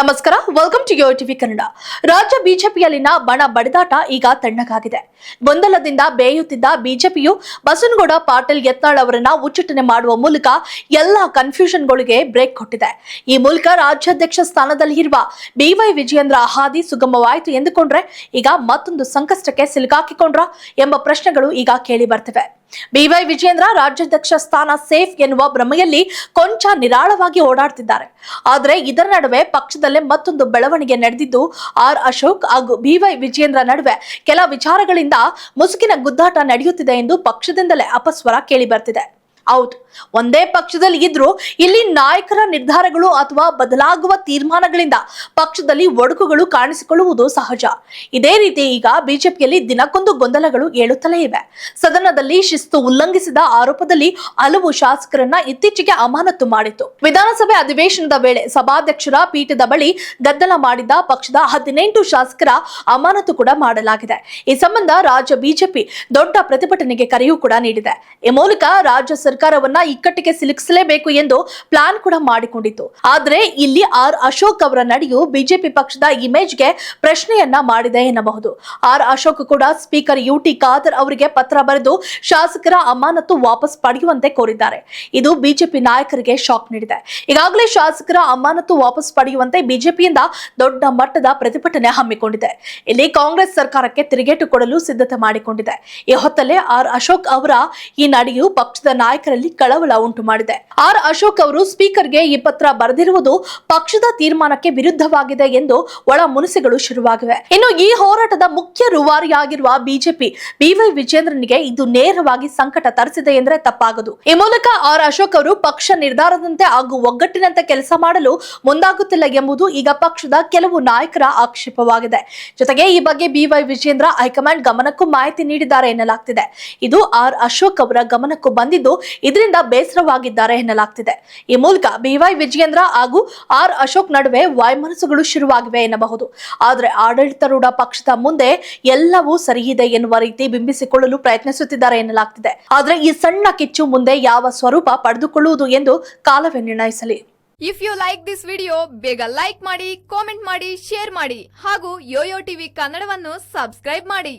ನಮಸ್ಕಾರ welcome to Yo TV Kannada. ರಾಜ್ಯ ಬಿಜೆಪಿಯಲ್ಲಿನ ಬಣ ಬಡಿದಾಟ ಈಗ ತಣ್ಣಗಾಗಿದೆ. ಗೊಂದಲದಿಂದ ಬೇಯುತ್ತಿದ್ದ ಬಿಜೆಪಿಯು ಬಸನಗೌಡ ಪಾಟೀಲ್ ಯತ್ನಾಳ್ ಅವರನ್ನ ಉಚ್ಚಟನೆ ಮಾಡುವ ಮೂಲಕ ಎಲ್ಲಾ ಕನ್ಫ್ಯೂಷನ್ಗಳಿಗೆ ಬ್ರೇಕ್ ಕೊಟ್ಟಿದೆ. ಈ ಮೂಲಕ ರಾಜ್ಯಾಧ್ಯಕ್ಷ ಸ್ಥಾನದಲ್ಲಿ ಇರುವ ಬಿವೈ ವಿಜಯೇಂದ್ರ ಹಾದಿ ಸುಗಮವಾಯಿತು ಎಂದುಕೊಂಡ್ರೆ ಈಗ ಮತ್ತೊಂದು ಸಂಕಷ್ಟಕ್ಕೆ ಸಿಲುಕಾಕಿಕೊಂಡ್ರ ಎಂಬ ಪ್ರಶ್ನೆಗಳು ಈಗ ಕೇಳಿ ಬರ್ತಿವೆ. ಬಿವೈ ವಿಜೇಂದ್ರ ರಾಜ್ಯಾಧ್ಯಕ್ಷ ಸ್ಥಾನ ಸೇಫ್ ಎನ್ನುವ ಭ್ರಮೆಯಲ್ಲಿ ಕೊಂಚ ನಿರಾಳವಾಗಿ ಓಡಾಡ್ತಿದ್ದಾರೆ. ಆದರೆ ಇದರ ನಡುವೆ ಪಕ್ಷದಲ್ಲೇ ಮತ್ತೊಂದು ಬೆಳವಣಿಗೆ ನಡೆದಿದ್ದು, ಆರ್ ಅಶೋಕ್ ಹಾಗೂ ಬಿವೈ ವಿಜೇಂದ್ರ ನಡುವೆ ಕೆಲ ವಿಚಾರಗಳಿಂದ ಮುಸುಕಿನ ಗುದ್ದಾಟ ನಡೆಯುತ್ತಿದೆ ಎಂದು ಪಕ್ಷದಿಂದಲೇ ಅಪಸ್ವರ ಕೇಳಿ ಬರ್ತಿದೆ ಹೌದು ಒಂದೇ ಪಕ್ಷದಲ್ಲಿ ಇದ್ರು ಇಲ್ಲಿ ನಾಯಕರ ನಿರ್ಧಾರಗಳು ಅಥವಾ ಬದಲಾಗುವ ತೀರ್ಮಾನಗಳಿಂದ ಪಕ್ಷದಲ್ಲಿ ಒಡಕುಗಳು ಕಾಣಿಸಿಕೊಳ್ಳುವುದು ಸಹಜ. ಇದೇ ರೀತಿ ಈಗ ಬಿಜೆಪಿಯಲ್ಲಿ ದಿನಕ್ಕೊಂದು ಗೊಂದಲಗಳು ಏಳುತ್ತಲೇ ಇವೆ. ಸದನದಲ್ಲಿ ಶಿಸ್ತು ಉಲ್ಲಂಘಿಸಿದ ಆರೋಪದಲ್ಲಿ ಹಲವು ಶಾಸಕರನ್ನ ಇತ್ತೀಚೆಗೆ ಅಮಾನತು ಮಾಡಿತ್ತು. ವಿಧಾನಸಭೆ ಅಧಿವೇಶನದ ವೇಳೆ ಸಭಾಧ್ಯಕ್ಷರ ಪೀಠದ ಬಳಿ ಗದ್ದಲ ಮಾಡಿದ ಪಕ್ಷದ ಹದಿನೆಂಟು ಶಾಸಕರ ಅಮಾನತು ಕೂಡ ಮಾಡಲಾಗಿದೆ. ಈ ಸಂಬಂಧ ರಾಜ್ಯ ಬಿಜೆಪಿ ದೊಡ್ಡ ಪ್ರತಿಭಟನೆಗೆ ಕರೆಯೂ ಕೂಡ ನೀಡಿದೆ. ಈ ಮೂಲಕ ರಾಜ್ಯ ಸರ್ಕಾರವನ್ನ ಇಕ್ಕಟ್ಟಿಗೆ ಸಿಲುಕಿಸಲೇಬೇಕು ಎಂದು ಪ್ಲಾನ್ ಕೂಡ ಮಾಡಿಕೊಂಡಿತ್ತು. ಆದ್ರೆ ಇಲ್ಲಿ ಆರ್ ಅಶೋಕ್ ಅವರ ನಡೆಯು ಬಿಜೆಪಿ ಪಕ್ಷದ ಇಮೇಜ್ಗೆ ಪ್ರಶ್ನೆಯನ್ನ ಮಾಡಿದೆ ಎನ್ನಬಹುದು. ಆರ್ ಅಶೋಕ್ ಕೂಡ ಸ್ಪೀಕರ್ ಯು ಟಿ ಖಾದರ್ ಅವರಿಗೆ ಪತ್ರ ಬರೆದು ಶಾಸಕರ ಅಮಾನತು ವಾಪಸ್ ಪಡೆಯುವಂತೆ ಕೋರಿದ್ದಾರೆ. ಇದು ಬಿಜೆಪಿ ನಾಯಕರಿಗೆ ಶಾಕ್ ನೀಡಿದೆ. ಈಗಾಗಲೇ ಶಾಸಕರ ಅಮಾನತು ವಾಪಸ್ ಪಡೆಯುವಂತೆ ಬಿಜೆಪಿಯಿಂದ ದೊಡ್ಡ ಮಟ್ಟದ ಪ್ರತಿಭಟನೆ ಹಮ್ಮಿಕೊಂಡಿದೆ. ಇಲ್ಲಿ ಕಾಂಗ್ರೆಸ್ ಸರ್ಕಾರಕ್ಕೆ ತಿರುಗೇಟು ಕೊಡಲು ಸಿದ್ಧತೆ ಮಾಡಿಕೊಂಡಿದೆ. ಈ ಹೊತ್ತಲ್ಲೇ ಆರ್ ಅಶೋಕ್ ಅವರ ಈ ನಡೆಯು ಪಕ್ಷದ ನಾಯಕರಲ್ಲಿ ಕಳವಳ ಉಂಟು ಮಾಡಿದೆ. ಆರ್ ಅಶೋಕ್ ಅವರು ಸ್ಪೀಕರ್ಗೆ ಈ ಪತ್ರ ಬರೆದಿರುವುದು ಪಕ್ಷದ ತೀರ್ಮಾನಕ್ಕೆ ವಿರುದ್ಧವಾಗಿದೆ ಎಂದು ಒಳ ಮುನಿಸಿಗಳು ಶುರುವಾಗಿವೆ. ಇನ್ನು ಈ ಹೋರಾಟದ ಮುಖ್ಯ ರೂವಾರಿಯಾಗಿರುವ ಬಿಜೆಪಿ, ಬಿವೈ ವಿಜೇಂದ್ರನಿಗೆ ಇದು ನೇರವಾಗಿ ಸಂಕಟ ತರಿಸಿದೆ ಎಂದರೆ ತಪ್ಪಾಗದು. ಈ ಮೂಲಕ ಆರ್ ಅಶೋಕ್ ಅವರು ಪಕ್ಷ ನಿರ್ಧಾರದಂತೆ ಹಾಗೂ ಒಗ್ಗಟ್ಟಿನಂತೆ ಕೆಲಸ ಮಾಡಲು ಮುಂದಾಗುತ್ತಿಲ್ಲ ಎಂಬುದು ಈಗ ಪಕ್ಷದ ಕೆಲವು ನಾಯಕರ ಆಕ್ಷೇಪವಾಗಿದೆ. ಜೊತೆಗೆ ಈ ಬಗ್ಗೆ ಬಿವೈ ವಿಜೇಂದ್ರ ಹೈಕಮಾಂಡ್ ಗಮನಕ್ಕೂ ಮಾಹಿತಿ ನೀಡಿದ್ದಾರೆ ಎನ್ನಲಾಗ್ತಿದೆ. ಇದು ಆರ್ ಅಶೋಕ್ ಅವರ ಗಮನಕ್ಕೂ ಬಂದಿದ್ದು ಇದರಿಂದ ಬೇಸರವಾಗಿದ್ದಾರೆ ಎನ್ನಲಾಗ್ತಿದೆ. ಈ ಮೂಲಕ ಬಿವೈ ವಿಜಯೇಂದ್ರ ಹಾಗೂ ಆರ್ ಅಶೋಕ್ ನಡುವೆ ವಾಯ್ಮನಸ್ಸುಗಳು ಶುರುವಾಗಿವೆ ಎನ್ನಬಹುದು. ಆದರೆ ಆಡಳಿತಾರೂಢ ಪಕ್ಷದ ಮುಂದೆ ಎಲ್ಲವೂ ಸರಿಯಿದೆ ಎನ್ನುವ ರೀತಿ ಬಿಂಬಿಸಿಕೊಳ್ಳಲು ಪ್ರಯತ್ನಿಸುತ್ತಿದ್ದಾರೆ ಎನ್ನಲಾಗ್ತಿದೆ. ಆದರೆ ಈ ಸಣ್ಣ ಕಿಚ್ಚು ಮುಂದೆ ಯಾವ ಸ್ವರೂಪ ಪಡೆದುಕೊಳ್ಳುವುದು ಎಂದು ಕಾಲವೇ ನಿರ್ಣಯಿಸಲಿ. If you like this video ಬೇಗ ಲೈಕ್ ಮಾಡಿ ಕಾಮೆಂಟ್ ಮಾಡಿ ಶೇರ್ ಮಾಡಿ ಹಾಗೂ ಯೋಯೋ ಟಿವಿ ಕನ್ನಡವನ್ನು ಸಬ್ಸ್ಕ್ರೈಬ್ ಮಾಡಿ.